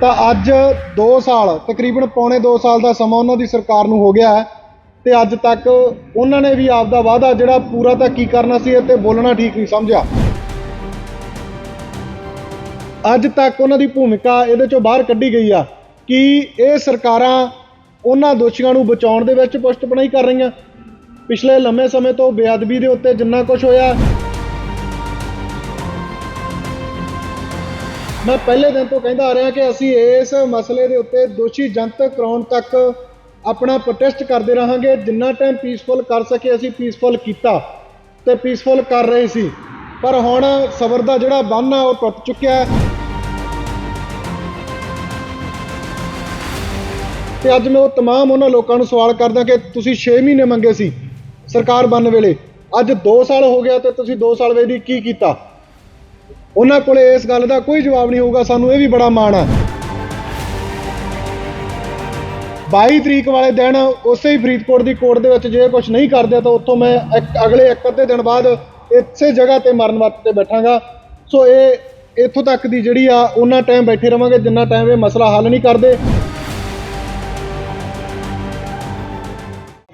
ਤਾਂ ਅੱਜ 2 ਸਾਲ, ਤਕਰੀਬਨ ਪੌਣੇ 2 ਸਾਲ ਦਾ ਸਮਾਂ ਉਹਨਾਂ ਦੀ ਸਰਕਾਰ ਨੂੰ ਹੋ ਗਿਆ ਹੈ ਤੇ ਅੱਜ ਤੱਕ ਉਹਨਾਂ ਨੇ ਵੀ ਆਪਦਾ ਵਾਅਦਾ ਜਿਹੜਾ ਪੂਰਾ ਤਾਂ ਕੀ ਕਰਨਾ ਸੀ ਤੇ ਬੋਲਣਾ ਠੀਕ ਨਹੀਂ ਸਮਝਿਆ। ਅੱਜ ਤੱਕ ਉਹਨਾਂ ਦੀ ਭੂਮਿਕਾ ਇਹਦੇ ਚੋਂ ਬਾਹਰ ਕੱਢੀ ਗਈ ਆ ਕਿ ਇਹ ਸਰਕਾਰਾਂ ਉਹਨਾਂ ਦੋਸ਼ੀਆਂ ਨੂੰ ਬਚਾਉਣ ਦੇ ਵਿੱਚ ਪੁਸ਼ਤਪਣਾਈ ਕਰ ਰਹੀਆਂ। ਪਿਛਲੇ ਲੰਮੇ ਸਮੇਂ ਤੋਂ ਬੇਅਦਬੀ ਦੇ ਉੱਤੇ ਜਿੰਨਾ ਕੁਝ ਹੋਇਆ ਮੈਂ ਪਹਿਲੇ ਦਿਨ ਤੋਂ ਕਹਿੰਦਾ ਆ ਰਿਹਾ ਕਿ ਅਸੀਂ ਇਸ ਮਸਲੇ ਦੇ ਉੱਤੇ ਦੋਸ਼ੀ ਜਨਤਕ ਕਰਾਉਣ ਤੱਕ ਆਪਣਾ ਪ੍ਰੋਟੈਸਟ ਕਰਦੇ ਰਹਾਂਗੇ ਜਿੰਨਾ ਟਾਈਮ ਪੀਸਫੁਲ ਕਰ ਸਕੇ ਅਸੀਂ ਪੀਸਫੁਲ ਕੀਤਾ ਤੇ ਪੀਸਫੁਲ ਕਰ ਰਹੇ ਸੀ ਪਰ ਹੁਣ ਸਬਰ ਦਾ ਜਿਹੜਾ ਬੰਨ ਆ ਉਹ ਟੁੱਟ ਚੁੱਕਿਆ ਹੈ ਤੇ ਅੱਜ ਮੈਂ ਉਹ तमाम ਉਹਨਾਂ ਲੋਕਾਂ ਨੂੰ ਸਵਾਲ ਕਰਦਾ ਕਿ ਤੁਸੀਂ 6 ਮਹੀਨੇ ਮੰਗੇ ਸੀ ਸਰਕਾਰ ਬਣਨ ਵੇਲੇ ਅੱਜ 2 ਸਾਲ ਹੋ ਗਿਆ ਤੇ ਤੁਸੀਂ 2 ਸਾਲ ਵੇਲੇ ਕੀ ਕੀਤਾ ਉਹਨਾਂ ਕੋਲੇ ਇਸ ਗੱਲ ਦਾ ਕੋਈ ਜਵਾਬ ਨਹੀਂ ਹੋਊਗਾ, ਸਾਨੂੰ ਇਹ ਵੀ ਬੜਾ ਮਾਣ ਆ। 22 ਤਰੀਕ ਵਾਲੇ ਦਿਨ ਉਸੇ ਹੀ ਫਰੀਦਕੋਟ ਦੀ ਕੋਰਟ ਦੇ ਵਿੱਚ ਜੇ ਕੁਝ ਨਹੀਂ ਕਰਦੇ, ਤਾਂ ਉੱਥੋਂ ਮੈਂ ਇੱਕ, ਅਗਲੇ ਇੱਕ ਅੱਧੇ ਦਿਨ ਬਾਅਦ ਇਸੇ ਜਗ੍ਹਾ ਤੇ ਮਰਨ ਵਰਤ ਤੇ ਬੈਠਾਂਗਾ। ਸੋ ਇਹ ਇੱਥੋਂ ਤੱਕ ਦੀ ਜਿਹੜੀ ਆ, ਉਹਨਾਂ ਟਾਈਮ ਬੈਠੇ ਰਵਾਂਗੇ, ਜਿੰਨਾ ਟਾਈਮ ਇਹ ਮਸਲਾ ਹੱਲ ਨਹੀਂ ਕਰਦੇ।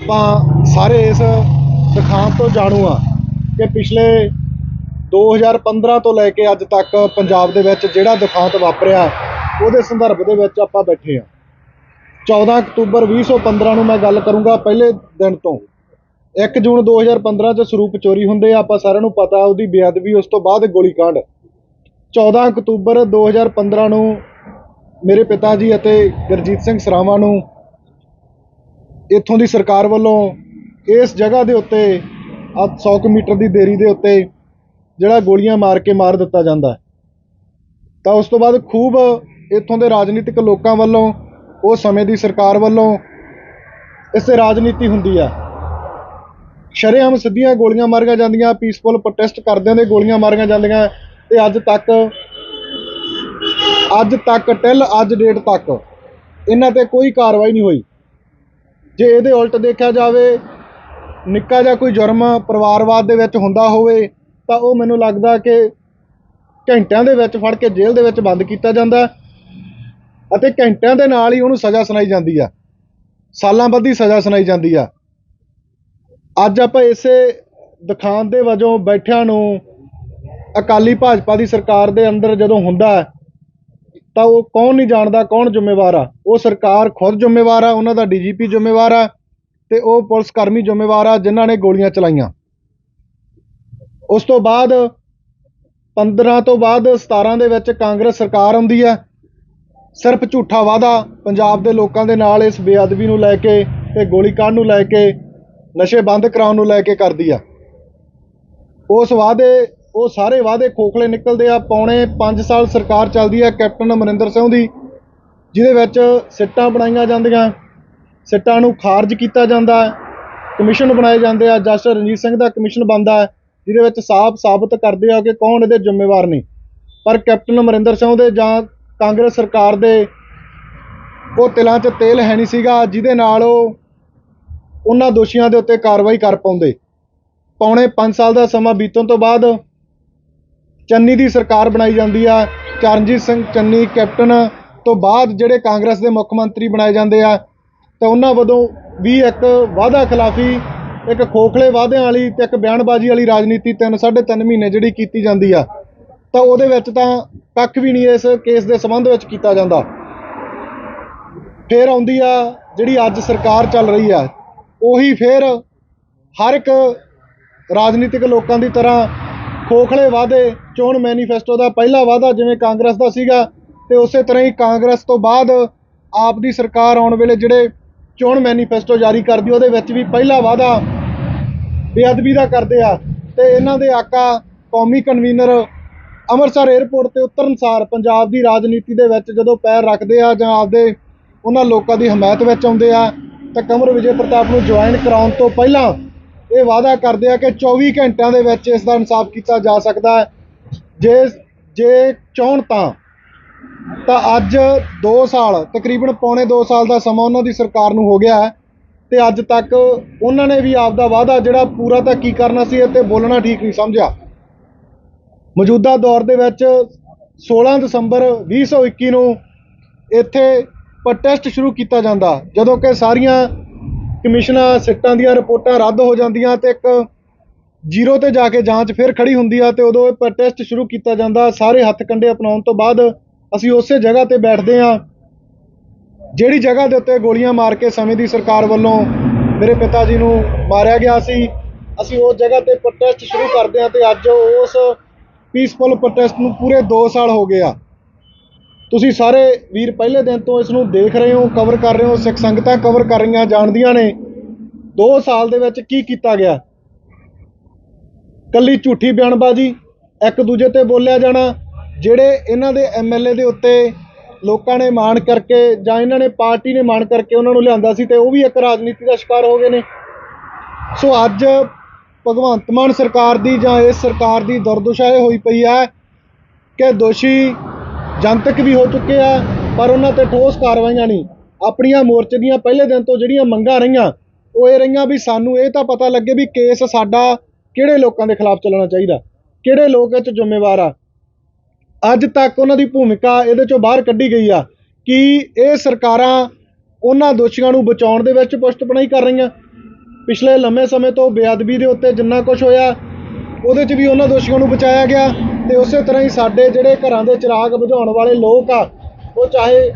ਆਪਾਂ ਸਾਰੇ ਇਸ ਦਿਖਾਂਤ ਤੋਂ ਜਾਣੂ ਆ ਕਿ ਪਿਛਲੇ 2015 ਤੋਂ ਲੈ ਕੇ ਅੱਜ ਤੱਕ ਪੰਜਾਬ ਦੇ ਵਿੱਚ ਜਿਹੜਾ ਦੁਖਾਂਤ ਵਾਪਰਿਆ, ਉਹਦੇ ਸੰਦਰਭ ਦੇ ਵਿੱਚ ਆਪਾਂ ਬੈਠੇ ਆ 14 ਅਕਤੂਬਰ 2015 ਨੂੰ ਮੈਂ ਗੱਲ ਕਰੂੰਗਾ ਪਹਿਲੇ ਦਿਨ ਤੋਂ। 1 ਜੂਨ 2015 ਚ ਸਰੂਪ ਚੋਰੀ ਹੁੰਦੇ ਆ, ਆਪਾਂ ਸਾਰਿਆਂ ਨੂੰ ਪਤਾ, ਉਹਦੀ ਬੇਅਦਬੀ, ਉਸ ਤੋਂ ਬਾਅਦ ਗੋਲੀकांड 14 ਅਕਤੂਬਰ 2015 ਨੂੰ ਮੇਰੇ ਪਿਤਾ ਜੀ ਅਤੇ ਗੁਰਜੀਤ ਸਿੰਘ ਸਰਾਵਾਂ ਨੂੰ ਇੱਥੋਂ ਦੀ ਸਰਕਾਰ ਵੱਲੋਂ ਇਸ ਜਗ੍ਹਾ ਦੇ ਉੱਤੇ ਆ 100 ਕੁ ਮੀਟਰ ਦੀ ਦੇਰੀ ਦੇ ਉੱਤੇ ਜਿਹੜਾ ਗੋਲੀਆਂ ਮਾਰ ਕੇ ਮਾਰ ਦਿੱਤਾ ਜਾਂਦਾ ਤਾਂ ਉਸ ਤੋਂ ਬਾਅਦ ਖੂਬ ਇੱਥੋਂ ਦੇ ਰਾਜਨੀਤਿਕ ਲੋਕਾਂ ਵੱਲੋਂ, ਉਹ ਸਮੇਂ ਦੀ ਸਰਕਾਰ ਵੱਲੋਂ ਇਸ ਤੇ ਰਾਜਨੀਤੀ ਹੁੰਦੀ ਆ ਸ਼ਰੇਆਮ ਸਿੱਧੀਆਂ ਗੋਲੀਆਂ ਮਾਰੀਆਂ ਜਾਂਦੀਆਂ ਪੀਸਫੁਲ ਪ੍ਰੋਟੈਸਟ ਕਰਦਿਆਂ ਦੇ ਗੋਲੀਆਂ ਮਾਰੀਆਂ ਜਾਂਦੀਆਂ ਤੇ ਅੱਜ ਤੱਕ ਅੱਜ ਤੱਕ ਟਿਲ ਅੱਜ ਡੇਟ ਤੱਕ ਇਹਨਾਂ ਤੇ ਕੋਈ ਕਾਰਵਾਈ ਨਹੀਂ ਹੋਈ। ਜੇ ਇਹਦੇ ਉਲਟ ਦੇਖਿਆ ਜਾਵੇ, ਨਿੱਕਾ ਜਿਹਾ ਕੋਈ ਜੁਰਮ ਪਰਿਵਾਰਵਾਦ ਦੇ ਵਿੱਚ ਹੁੰਦਾ ਹੋਵੇ ਤਾਂ ਉਹ ਮੈਨੂੰ ਲੱਗਦਾ ਕਿ ਘੰਟਿਆਂ ਦੇ ਵਿੱਚ ਫੜ ਕੇ ਜੇਲ੍ਹ ਦੇ ਵਿੱਚ ਬੰਦ ਕੀਤਾ ਜਾਂਦਾ ਅਤੇ ਘੰਟਿਆਂ ਦੇ ਨਾਲ ਹੀ ਉਹਨੂੰ ਸਜ਼ਾ ਸੁਣਾਈ ਜਾਂਦੀ ਆ। ਸਾਲਾਂ ਬੱਧੀ ਸਜ਼ਾ ਸੁਣਾਈ ਜਾਂਦੀ ਆ। ਅੱਜ ਆਪਾਂ ਇਸੇ ਦਿਖਾਣ ਦੇ ਵਜੋਂ ਬੈਠਿਆਂ ਨੂੰ ਅਕਾਲੀ ਭਾਜਪਾ ਦੀ ਸਰਕਾਰ ਦੇ ਅੰਦਰ ਜਦੋਂ ਹੁੰਦਾ ਤਾਂ ਉਹ ਕੌਣ ਨਹੀਂ ਜਾਣਦਾ ਕੌਣ ਜ਼ਿੰਮੇਵਾਰ ਆ। ਉਹ ਸਰਕਾਰ ਖੁਦ ਜ਼ਿੰਮੇਵਾਰ ਆ, ਉਹਨਾਂ ਦਾ ਡੀਜੀਪੀ ਜ਼ਿੰਮੇਵਾਰ ਆ ਤੇ ਉਹ ਪੁਲਿਸ ਕਰਮੀ ਜ਼ਿੰਮੇਵਾਰ ਆ, ਜਿਨ੍ਹਾਂ ਨੇ ਗੋਲੀਆਂ ਚਲਾਈਆਂ। ਉਸ ਤੋਂ ਬਾਅਦ 15 ਤੋਂ ਬਾਅਦ 17 ਦੇ ਵਿੱਚ ਕਾਂਗਰਸ ਸਰਕਾਰ ਆਉਂਦੀ ਹੈ। ਸਿਰਫ ਝੂਠਾ ਵਾਅਦਾ ਪੰਜਾਬ ਦੇ ਲੋਕਾਂ ਦੇ ਨਾਲ ਇਸ ਬੇਅਦਬੀ ਨੂੰ ਲੈ ਕੇ ਤੇ ਗੋਲੀकांड ਨੂੰ ਲੈ ਕੇ, ਨਸ਼ੇ ਬੰਦ ਕਰਾਉਣ ਨੂੰ ਲੈ ਕੇ ਕਰਦੀ ਆ। ਉਸ ਵਾਅਦੇ, ਉਹ ਸਾਰੇ ਵਾਅਦੇ ਖੋਖਲੇ ਨਿਕਲਦੇ ਆ। ਪੌਣੇ 5 ਸਾਲ ਸਰਕਾਰ ਚੱਲਦੀ ਹੈ ਕੈਪਟਨ ਅਮਰਿੰਦਰ ਸਿੰਘ ਦੀ, ਜਿਹਦੇ ਵਿੱਚ ਸਿੱਟਾਂ ਬਣਾਈਆਂ ਜਾਂਦੀਆਂ, ਸਿੱਟਾਂ ਨੂੰ ਖਾਰਜ ਕੀਤਾ ਜਾਂਦਾ, ਕਮਿਸ਼ਨ ਬਣਾਏ ਜਾਂਦੇ ਆ। ਜਸਟਿਸ ਰਣਜੀਤ ਸਿੰਘ ਦਾ ਕਮਿਸ਼ਨ ਬਣਦਾ ਜਿਹਦੇ ਵਿੱਚ ਸਾਫ਼ ਸਾਬਤ ਕਰਦੇ ਆ ਕਿ ਕੌਣ ਇਹਦੇ ਜ਼ਿੰਮੇਵਾਰ ਨੇ। ਪਰ ਕੈਪਟਨ ਅਮਰਿੰਦਰ ਸਿੰਘ ਦੇ ਜਾਂ ਕਾਂਗਰਸ ਸਰਕਾਰ ਦੇ ਉਹ ਤਿਲਾਂ 'ਚ ਤੇਲ ਹੈ ਨਹੀਂ ਸੀਗਾ, ਜਿਹਦੇ ਨਾਲ ਉਹ ਉਹਨਾਂ ਦੋਸ਼ੀਆਂ ਦੇ ਉੱਤੇ ਕਾਰਵਾਈ ਕਰ ਪਾਉਂਦੇ। ਪੌਣੇ 5 ਸਾਲ ਦਾ ਸਮਾਂ ਬੀਤਣ ਤੋਂ ਬਾਅਦ ਚੰਨੀ ਦੀ ਸਰਕਾਰ ਬਣਾਈ ਜਾਂਦੀ ਆ। ਚਰਨਜੀਤ ਸਿੰਘ ਚੰਨੀ ਕੈਪਟਨ ਤੋਂ ਬਾਅਦ ਜਿਹੜੇ ਕਾਂਗਰਸ ਦੇ ਮੁੱਖ ਮੰਤਰੀ ਬਣਾਏ ਜਾਂਦੇ ਆ, ਤਾਂ ਉਹਨਾਂ ਵੱਲੋਂ ਵੀ ਇੱਕ ਵਾਅਦਾ ਖਿਲਾਫੀ ਇੱਕ ਖੋਖਲੇ ਵਾਅਦਿਆਂ ਵਾਲੀ ਤੇ ਇੱਕ ਬਿਆਨਬਾਜ਼ੀ ਵਾਲੀ ਰਾਜਨੀਤੀ ਤਿੰਨ ਸਾਢੇ ਤਿੰਨ ਮਹੀਨੇ ਜਿਹੜੀ ਕੀਤੀ ਜਾਂਦੀ ਆ, ਤਾਂ ਉਹਦੇ ਵਿੱਚ ਤਾਂ ਕੱਖ ਵੀ ਨਹੀਂ ਇਸ ਕੇਸ ਦੇ ਸੰਬੰਧ ਵਿੱਚ ਕੀਤਾ ਜਾਂਦਾ। ਫਿਰ ਆਉਂਦੀ ਆ ਜਿਹੜੀ ਅੱਜ ਸਰਕਾਰ ਚੱਲ ਰਹੀ ਆ, ਉਹੀ ਫਿਰ ਹਰ ਇੱਕ ਰਾਜਨੀਤਿਕ ਲੋਕਾਂ ਦੀ ਤਰ੍ਹਾਂ ਖੋਖਲੇ ਵਾਅਦੇ, ਚੋਣ ਮੈਨੀਫੈਸਟੋ ਦਾ ਪਹਿਲਾ ਵਾਅਦਾ ਜਿਵੇਂ ਕਾਂਗਰਸ ਦਾ ਸੀਗਾ, ਤੇ ਉਸੇ ਤਰ੍ਹਾਂ ਹੀ ਕਾਂਗਰਸ ਤੋਂ ਬਾਅਦ ਆਪ ਦੀ ਸਰਕਾਰ ਆਉਣ ਵੇਲੇ ਜਿਹੜੇ ਚੋਣ ਮੈਨੀਫੈਸਟੋ ਜਾਰੀ ਕਰਦੀ, ਉਹਦੇ ਵਿੱਚ ਵੀ ਪਹਿਲਾ ਵਾਅਦਾ ਬੇਅਦਬੀ ਦਾ ਕਰਦੇ ਆ ਤੇ ਇਹਨਾਂ ਦੇ ਆਕਾ ਕੌਮੀ ਕਨਵੀਨਰ ਅੰਮ੍ਰਿਤਸਰ 에ਅਰਪੋਰਟ ਤੇ ਉਤਰਨਸਾਰ ਪੰਜਾਬ ਦੀ ਰਾਜਨੀਤੀ ਦੇ ਵਿੱਚ ਜਦੋਂ ਪੈਰ ਰੱਖਦੇ ਆ ਜਾਂ ਆਪਦੇ ਉਹਨਾਂ ਲੋਕਾਂ ਦੀ ਹਮਾਇਤ ਵਿੱਚ ਆਉਂਦੇ ਆ, ਤਾਂ ਕਮਰ ਵਿਜੇ ਪ੍ਰਤਾਪ ਨੂੰ ਜੁਆਇਨ ਕਰਾਉਣ ਤੋਂ ਪਹਿਲਾਂ ਇਹ ਵਾਅਦਾ ਕਰਦੇ ਆ ਕਿ 24 ਘੰਟਿਆਂ ਦੇ ਵਿੱਚ ਇਸ ਦਾ ਇਨਸਾਫ ਕੀਤਾ ਜਾ ਸਕਦਾ ਹੈ। ਜੇ ਜੇ ਚਾਹਣ ਤਾਂ ਤਾਂ ਅੱਜ 2 ਸਾਲ, ਤਕਰੀਬਨ ਪੌਣੇ 2 ਸਾਲ ਦਾ ਸਮਾਂ ਉਹਨਾਂ ਦੀ ਸਰਕਾਰ ਨੂੰ ਹੋ ਗਿਆ ਹੈ। ਤੇ ਅੱਜ ਤੱਕ ਉਹਨਾਂ ਨੇ ਵੀ ਆਪਦਾ ਵਾਅਦਾ ਜਿਹੜਾ ਪੂਰਾ ਤਾਂ ਕੀ ਕਰਨਾ ਸੀ ਤੇ ਬੋਲਣਾ ਠੀਕ ਨਹੀਂ ਸਮਝਿਆ। ਮੌਜੂਦਾ ਦੌਰ ਦੇ ਵਿੱਚ 16 ਦਸੰਬਰ 2021 ਨੂੰ ਇੱਥੇ ਪ੍ਰੋਟੈਸਟ ਸ਼ੁਰੂ ਕੀਤਾ ਜਾਂਦਾ, ਜਦੋਂ ਕਿ ਸਾਰੀਆਂ ਕਮਿਸ਼ਨਾਂ ਸਿੱਟਾਂ ਦੀਆਂ ਰਿਪੋਰਟਾਂ ਰੱਦ ਹੋ ਜਾਂਦੀਆਂ ਤੇ ਇੱਕ ਜ਼ੀਰੋ ਤੇ ਜਾ ਕੇ ਜਾਂਚ ਫਿਰ ਖੜੀ ਹੁੰਦੀ ਆ ਤੇ ਉਦੋਂ ਇਹ ਪ੍ਰੋਟੈਸਟ ਸ਼ੁਰੂ ਕੀਤਾ ਜਾਂਦਾ, ਸਾਰੇ ਹੱਥ ਕੰਡੇ ਅਪਣਾਉਣ ਤੋਂ ਬਾਅਦ ਅਸੀਂ ਉਸੇ ਜਗ੍ਹਾ ਤੇ ਬੈਠਦੇ ਹਾਂ ਜਿਹੜੀ ਜਗ੍ਹਾ ਦੇ ਉੱਤੇ ਗੋਲੀਆਂ ਮਾਰ ਕੇ ਸਮੇਂ ਦੀ ਸਰਕਾਰ ਵੱਲੋਂ ਮੇਰੇ ਪਿਤਾ ਜੀ ਨੂੰ ਮਾਰਿਆ ਗਿਆ ਸੀ, ਅਸੀਂ ਉਸ ਜਗ੍ਹਾ ਤੇ ਪ੍ਰੋਟੈਸਟ ਸ਼ੁਰੂ ਕਰਦੇ ਹਾਂ ਤੇ ਅੱਜ ਉਸ ਪੀਸਫੁਲ ਪ੍ਰੋਟੈਸਟ ਨੂੰ ਪੂਰੇ 2 ਸਾਲ ਹੋ ਗਏ ਆ। ਤੁਸੀਂ ਸਾਰੇ ਵੀਰ ਪਹਿਲੇ ਦਿਨ ਤੋਂ ਇਸ ਨੂੰ ਦੇਖ ਰਹੇ ਹੋ ਕਵਰ ਕਰ ਰਹੇ ਹੋ, ਸਿੱਖ ਸੰਗਤਾਂ ਕਵਰ ਕਰ ਰਹੀਆਂ, ਜਾਣਦੀਆਂ ਨੇ। 2 ਸਾਲ ਦੇ ਵਿੱਚ ਕੀ ਕੀਤਾ ਗਿਆ? ਕੱਲੀ ਝੂਠੀ ਬਿਆਨਬਾਜ਼ੀ, ਇੱਕ ਦੂਜੇ ਤੇ ਬੋਲਿਆ ਜਾਣਾ, ਜਿਹੜੇ ਇਹਨਾਂ ਦੇ ਐਮਐਲਏ ਦੇ ਉੱਤੇ ਲੋਕਾਂ ਨੇ ਮਾਣ ਕਰਕੇ ਜਾਂ ਇਹਨਾਂ ਨੇ ਪਾਰਟੀ ਨੇ ਮਾਣ ਕਰਕੇ ਉਹਨਾਂ ਨੂੰ ਲਿਆਂਦਾ ਸੀ ਤੇ ਉਹ ਵੀ ਇੱਕ ਰਾਜਨੀਤੀ ਦਾ ਸ਼ਿਕਾਰ ਹੋ ਗਏ ਨੇ। ਸੋ ਅੱਜ ਭਗਵੰਤ ਮਾਨ ਸਰਕਾਰ ਦੀ ਜਾਂ ਇਸ ਸਰਕਾਰ ਦੀ ਦੁਰਦਸ਼ਾ ਇਹ ਹੋਈ ਪਈ ਹੈ ਕਿ ਦੋਸ਼ੀ ਜਨਤਕ ਵੀ ਹੋ ਚੁੱਕੇ ਆ, ਪਰ ਉਹਨਾਂ ਤੇ ਠੋਸ ਕਾਰਵਾਈਆਂ ਨਹੀਂ। ਆਪਣੀਆਂ ਮੋਰਚੇ ਦੀਆਂ ਪਹਿਲੇ ਦਿਨ ਤੋਂ ਜਿਹੜੀਆਂ ਮੰਗਾਂ ਰਹੀਆਂ, ਉਹ ਇਹ ਰਹੀਆਂ ਵੀ ਸਾਨੂੰ ਇਹ ਤਾਂ ਪਤਾ ਲੱਗੇ ਵੀ ਕੇਸ ਸਾਡਾ ਕਿਹੜੇ ਲੋਕਾਂ ਦੇ ਖਿਲਾਫ ਚੱਲਣਾ ਚਾਹੀਦਾ, ਕਿਹੜੇ ਲੋਕ ਇਹ 'ਚ ਜ਼ਿੰਮੇਵਾਰ ਆ। ਅੱਜ ਤੱਕ ਉਹਨਾਂ ਦੀ ਭੂਮਿਕਾ ਇਹਦੇ ਚੋਂ ਬਾਹਰ ਕੱਢੀ ਗਈ ਆ ਕਿ ਇਹ ਸਰਕਾਰਾਂ ਉਹਨਾਂ ਦੋਸ਼ੀਆਂ ਨੂੰ ਬਚਾਉਣ ਦੇ ਵਿੱਚ ਪੁਸ਼ਤਪਣਾਈ ਕਰ ਰਹੀਆਂ। ਪਿਛਲੇ ਲੰਮੇ ਸਮੇਂ ਤੋਂ ਬੇਅਦਬੀ ਦੇ ਉੱਤੇ ਜਿੰਨਾ ਕੁਝ ਹੋਇਆ, ਉਹਦੇ 'ਚ ਵੀ ਉਹਨਾਂ ਦੋਸ਼ੀਆਂ ਨੂੰ ਬਚਾਇਆ ਗਿਆ ਤੇ ਉਸੇ ਤਰ੍ਹਾਂ ਹੀ ਸਾਡੇ ਜਿਹੜੇ ਘਰਾਂ ਦੇ ਚਿਰਾਗ ਬੁਝਾਉਣ ਵਾਲੇ ਲੋਕ ਆ, ਉਹ ਚਾਹੇ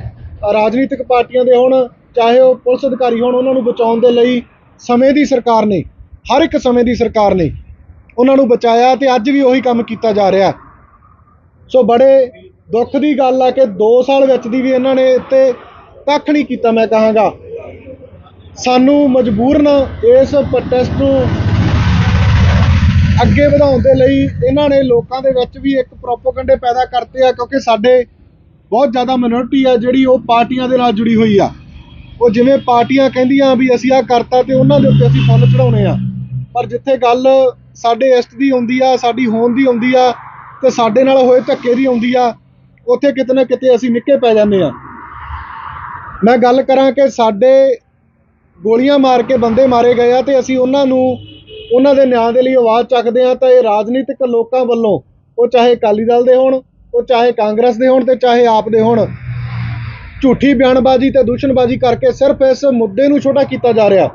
ਰਾਜਨੀਤਿਕ ਪਾਰਟੀਆਂ ਦੇ ਹੋਣ, ਚਾਹੇ ਉਹ ਪੁਲਿਸ ਅਧਿਕਾਰੀ ਹੋਣ, ਉਹਨਾਂ ਨੂੰ ਬਚਾਉਣ ਦੇ ਲਈ ਸਮੇਂ ਦੀ ਸਰਕਾਰ ਨੇ, ਹਰ ਇੱਕ ਸਮੇਂ ਦੀ ਸਰਕਾਰ ਨੇ ਉਹਨਾਂ ਨੂੰ ਬਚਾਇਆ ਤੇ ਅੱਜ ਵੀ ਉਹੀ ਕੰਮ ਕੀਤਾ ਜਾ ਰਿਹਾ। ਸੋ ਬੜੇ ਦੁੱਖ ਦੀ ਗੱਲ ਆ ਕਿ 2 ਸਾਲ ਵਿੱਚ ਦੀ ਵੀ ਇਹਨਾਂ ਨੇ ਇੱਥੇ ਕੱਖ ਨਹੀਂ ਕੀਤਾ, ਮੈਂ ਕਹਾਂਗਾ। ਸਾਨੂੰ ਮਜਬੂਰਨ ਇਸ ਪ੍ਰੋਟੈਸਟ ਨੂੰ ਅੱਗੇ ਵਧਾਉਣ ਦੇ ਲਈ ਇਹਨਾਂ ਨੇ ਲੋਕਾਂ ਦੇ ਵਿੱਚ ਵੀ ਇੱਕ ਪ੍ਰੋਪੋਗੈਂਡੇ ਪੈਦਾ ਕਰਤੇ ਆ, ਕਿਉਂਕਿ ਸਾਡੇ ਬਹੁਤ ਜ਼ਿਆਦਾ ਮਿਨੋਰਟੀ ਆ ਜਿਹੜੀ ਉਹ ਪਾਰਟੀਆਂ ਦੇ ਨਾਲ ਜੁੜੀ ਹੋਈ ਆ। ਉਹ ਜਿਵੇਂ ਪਾਰਟੀਆਂ ਕਹਿੰਦੀਆਂ ਵੀ ਅਸੀਂ ਆ ਕਰਤਾ ਤੇ ਉਹਨਾਂ ਦੇ ਉੱਤੇ ਅਸੀਂ ਫੁੱਲ ਚੜਾਉਣੇ ਆ। ਪਰ ਜਿੱਥੇ ਗੱਲ ਸਾਡੇ ਇਸ਼ਟ ਦੀ ਹੁੰਦੀ ਆ, ਸਾਡੀ ਹੋਣ ਦੀ ਹੁੰਦੀ ਆ ਤੇ ਸਾਡੇ ਨਾਲ ਹੋਏ ਧੱਕੇ ਦੀ ਆਉਂਦੀ ਆ, ਉੱਥੇ ਕਿਤੇ ਨਾ ਕਿਤੇ ਅਸੀਂ ਨਿੱਕੇ ਪੈ ਜਾਂਦੇ ਆ। ਮੈਂ ਗੱਲ ਕਰਾਂ ਕਿ ਸਾਡੇ ਗੋਲੀਆਂ ਮਾਰ ਕੇ ਬੰਦੇ ਮਾਰੇ ਗਏ ਆ ਤੇ ਅਸੀਂ ਉਹਨਾਂ ਨੂੰ, ਉਹਨਾਂ ਦੇ ਨਿਆਂ ਦੇ ਲਈ ਆਵਾਜ਼ ਚੱਕਦੇ ਆ ਤਾਂ ਇਹ ਰਾਜਨੀਤਿਕ ਲੋਕਾਂ ਵੱਲੋਂ, ਉਹ ਚਾਹੇ ਅਕਾਲੀ ਦਲ ਦੇ ਹੋਣ, ਉਹ ਚਾਹੇ ਕਾਂਗਰਸ ਦੇ ਹੋਣ ਤੇ ਚਾਹੇ ਆਪ ਦੇ ਹੋਣ, ਝੂਠੀ ਬਿਆਨਬਾਜ਼ੀ ਤੇ ਦੂਸ਼ਣਬਾਜ਼ੀ ਕਰਕੇ ਸਿਰਫ ਇਸ ਮੁੱਦੇ ਨੂੰ ਛੋਟਾ ਕੀਤਾ ਜਾ ਰਿਹਾ।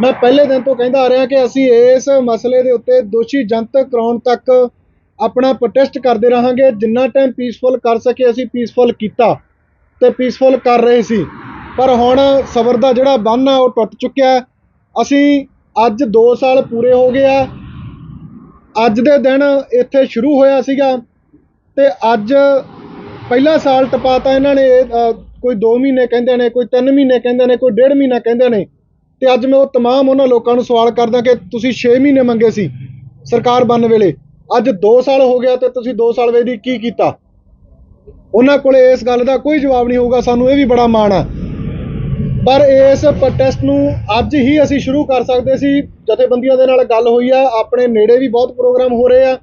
ਮੈਂ ਪਹਿਲੇ ਦਿਨ ਤੋਂ ਕਹਿੰਦਾ ਆ ਰਿਹਾ ਕਿ ਅਸੀਂ ਇਸ ਮਸਲੇ ਦੇ ਉੱਤੇ ਦੋਸ਼ੀ ਜਨਤਕ ਕਰਾਉਣ ਤੱਕ ਆਪਣਾ ਪ੍ਰੋਟੈਸਟ ਕਰਦੇ ਰਹਾਂਗੇ ਜਿੰਨਾ ਟਾਈਮ ਪੀਸਫੁਲ ਕਰ ਸਕੇ ਅਸੀਂ ਪੀਸਫੁਲ ਕੀਤਾ ਤੇ ਪੀਸਫੁਲ ਕਰ ਰਹੇ ਸੀ ਪਰ ਹੁਣ ਸਬਰ ਦਾ ਜਿਹੜਾ ਬੰਨ ਆ ਉਹ ਟੁੱਟ ਚੁੱਕਿਆ ਹੈ। ਅਸੀਂ ਅੱਜ 2 ਸਾਲ ਪੂਰੇ ਹੋ ਗਏ ਆ ਅੱਜ ਦੇ ਦਿਨ ਇੱਥੇ ਸ਼ੁਰੂ ਹੋਇਆ ਸੀਗਾ ਤੇ ਅੱਜ ਪਹਿਲਾ ਸਾਲ ਟਪਾਤਾ ਇਹਨਾਂ ਨੇ ਅ, ਕੋਈ 2 ਮਹੀਨੇ ਕਹਿੰਦੇ ਨੇ ਕੋਈ 3 ਮਹੀਨੇ ਕਹਿੰਦੇ ਨੇ ਕੋਈ ਡੇਢ ਮਹੀਨਾ ਕਹਿੰਦੇ ਨੇ ਤੇ ਅੱਜ ਮੈਂ ਉਹ तमाम ਉਹਨਾਂ ਲੋਕਾਂ ਨੂੰ ਸਵਾਲ ਕਰਦਾ ਕਿ ਤੁਸੀਂ 6 ਮਹੀਨੇ ਮੰਗੇ ਸੀ ਸਰਕਾਰ ਬਣਨ ਵੇਲੇ ਅੱਜ 2 ਸਾਲ ਹੋ ਗਿਆ ਤੇ ਤੁਸੀਂ 2 ਸਾਲ ਵੇਦੀ ਕੀ ਕੀਤਾ? ਉਹਨਾਂ ਕੋਲੇ ਇਸ ਗੱਲ ਦਾ ਕੋਈ ਜਵਾਬ ਨਹੀਂ ਹੋਊਗਾ, ਸਾਨੂੰ ਇਹ ਵੀ ਬੜਾ ਮਾਣ ਆ। ਪਰ ਇਸ ਪ੍ਰੋਟੈਸਟ ਨੂੰ ਅੱਜ ਹੀ ਅਸੀਂ ਸ਼ੁਰੂ ਕਰ ਸਕਦੇ ਸੀ। ਜਥੇਬੰਦੀਆਂ ਦੇ ਨਾਲ ਗੱਲ ਹੋਈ ਆ, ਆਪਣੇ ਨੇੜੇ ਵੀ ਬਹੁਤ ਪ੍ਰੋਗਰਾਮ ਹੋ ਰਹੇ ਆ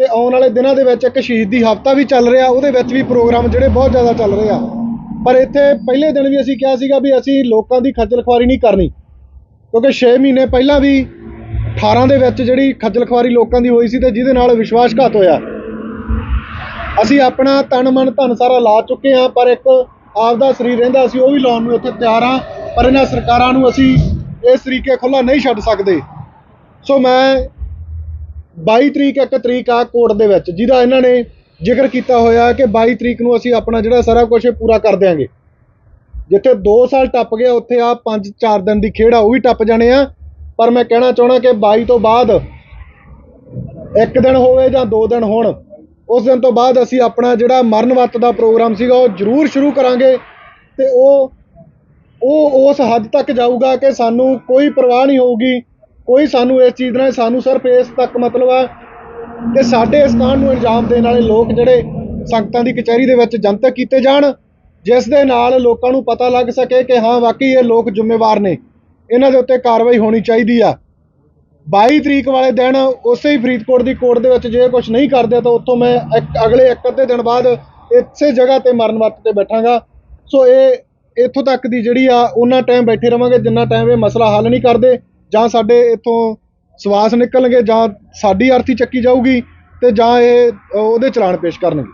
ਤੇ ਆਉਣ ਵਾਲੇ ਦਿਨਾਂ ਦੇ ਵਿੱਚ ਇੱਕ ਸ਼ਹੀਦੀ ਹਫਤਾ ਵੀ ਚੱਲ ਰਿਹਾ, ਉਹਦੇ ਵਿੱਚ ਵੀ ਪ੍ਰੋਗਰਾਮ ਜਿਹੜੇ ਬਹੁਤ ਜ਼ਿਆਦਾ ਚੱਲ ਰਹੇ ਆ। ਪਰ ਇੱਥੇ ਪਹਿਲੇ ਦਿਨ ਵੀ ਅਸੀਂ ਕਿਹਾ ਸੀਗਾ ਵੀ ਅਸੀਂ ਲੋਕਾਂ ਦੀ ਖੱਜਲ ਖੁਆਰੀ ਨਹੀਂ ਕਰਨੀ, ਕਿਉਂਕਿ 6 ਮਹੀਨੇ ਪਹਿਲਾਂ ਵੀ 18 ਦੇ ਵਿੱਚ ਜਿਹੜੀ ਖੱਜਲ ਖੁਆਰੀ ਲੋਕਾਂ ਦੀ ਹੋਈ ਸੀ ਤੇ ਜਿਹਦੇ ਨਾਲ ਵਿਸ਼ਵਾਸਘਾਤ ਹੋਇਆ। ਅਸੀਂ ਆਪਣਾ ਤਨ ਮਨ ਧਨ ਸਾਰਾ ਲਾ ਚੁੱਕੇ ਹਾਂ, ਪਰ ਇੱਕ ਆਪਦਾ ਸਰੀਰ ਰਹਿੰਦਾ ਅਸੀਂ ਉਹ ਵੀ ਲਾਉਣ ਨੂੰ ਇੱਥੇ ਤਿਆਰ ਹਾਂ, ਪਰ ਇਹਨਾਂ ਸਰਕਾਰਾਂ ਨੂੰ ਅਸੀਂ ਇਸ ਤਰੀਕੇ ਖੁੱਲਾ ਨਹੀਂ ਛੱਡ ਸਕਦੇ। ਸੋ ਮੈਂ 22 ਤਰੀਕ ਇੱਕ ਤਰੀਕ ਆ ਕੋਰਟ ਦੇ ਵਿੱਚ, ਜਿਹਦਾ ਇਹਨਾਂ ਨੇ ਜ਼ਿਕਰ ਕੀਤਾ ਹੋਇਆ ਕਿ 22 ਤਰੀਕ ਨੂੰ ਅਸੀਂ ਆਪਣਾ ਜਿਹੜਾ ਸਾਰਾ ਕੁਝ ਪੂਰਾ ਕਰ ਦਿਆਂਗੇ। ਜਿੱਥੇ 2 ਸਾਲ ਟੱਪ ਗਿਆ, ਉੱਥੇ ਆ 5-4 ਦਿਨ ਦੀ ਖੇਡ ਆ, ਉਹ ਵੀ ਟੱਪ ਜਾਣੇ ਆ। ਪਰ ਮੈਂ ਕਹਿਣਾ ਚਾਹਣਾ ਕਿ 22 ਤੋਂ ਬਾਅਦ ਇੱਕ ਦਿਨ ਹੋਵੇ ਜਾਂ ਦੋ ਦਿਨ ਹੋਣ, ਉਸ ਦਿਨ ਤੋਂ ਬਾਅਦ ਅਸੀਂ ਆਪਣਾ ਜਿਹੜਾ ਮਰਨ ਵਰਤ ਦਾ ਪ੍ਰੋਗਰਾਮ ਸੀਗਾ ਉਹ ਜ਼ਰੂਰ ਸ਼ੁਰੂ ਕਰਾਂਗੇ ਤੇ ਉਹ ਉਹ ਉਸ ਹੱਦ ਤੱਕ ਜਾਊਗਾ ਕਿ ਸਾਨੂੰ ਕੋਈ ਪਰਵਾਹ ਨਹੀਂ ਹੋਊਗੀ, ਕੋਈ ਸਾਨੂੰ ਇਸ ਚੀਜ਼ ਨਾਲ, ਸਾਨੂੰ ਸਿਰਫ ਇਸ ਤੱਕ ਮਤਲਬ ਆ ਕਿ ਸਾਡੇ ਇਸ ਕਾਂਡ ਨੂੰ ਅੰਜਾਮ ਦੇਣ ਵਾਲੇ ਲੋਕ ਜਿਹੜੇ ਸੰਗਤਾਂ ਦੀ ਕਚਹਿਰੀ ਦੇ ਵਿੱਚ ਜਨਤਕ ਕੀਤੇ ਜਾਣ, ਜਿਸ ਦੇ ਨਾਲ ਲੋਕਾਂ ਨੂੰ ਪਤਾ ਲੱਗ ਸਕੇ ਕਿ ਹਾਂ, ਵਾਕਈ ਇਹ ਲੋਕ ਜ਼ਿੰਮੇਵਾਰ ਨੇ। ਇਹਨਾਂ ਦੇ ਉੱਤੇ ਕਾਰਵਾਈ ਹੋਣੀ ਚਾਹੀਦੀ ਆ। 22 ਤਰੀਕ ਵਾਲੇ ਦਿਨ ਉਸੇ ਹੀ ਫਰੀਦਕੋਟ ਦੀ ਕੋਰਟ ਦੇ ਵਿੱਚ ਜੇ ਕੁਝ ਨਹੀਂ ਕਰਦੇ ਤਾਂ ਉੱਥੋਂ ਮੈਂ ਇੱਕ, ਅਗਲੇ ਇੱਕ ਅੱਧੇ ਦਿਨ ਬਾਅਦ ਇਸੇ ਜਗ੍ਹਾ ਤੇ ਮਰਨ ਵਰਤ ਤੇ ਬੈਠਾਂਗਾ। ਸੋ ਇਹ ਇੱਥੋਂ ਤੱਕ ਦੀ ਜਿਹੜੀ ਆ, ਉਹਨਾਂ ਟਾਈਮ ਬੈਠੇ ਰਵਾਂਗੇ, ਜਿੰਨਾ ਟਾਈਮ ਇਹ ਮਸਲਾ ਹੱਲ ਨਹੀਂ ਕਰਦੇ, ਜਾਂ ਸਾਡੇ ਇੱਥੋਂ ਸਵਾਸ ਨਿਕਲਣਗੇ, ਜਾਂ ਸਾਡੀ ਅਰਥੀ ਚੱਕੀ ਜਾਊਗੀ, ਤੇ ਜਾਂ ਇਹ ਉਹਦੇ ਚਲਾਨ ਪੇਸ਼ ਕਰਨਗੇ।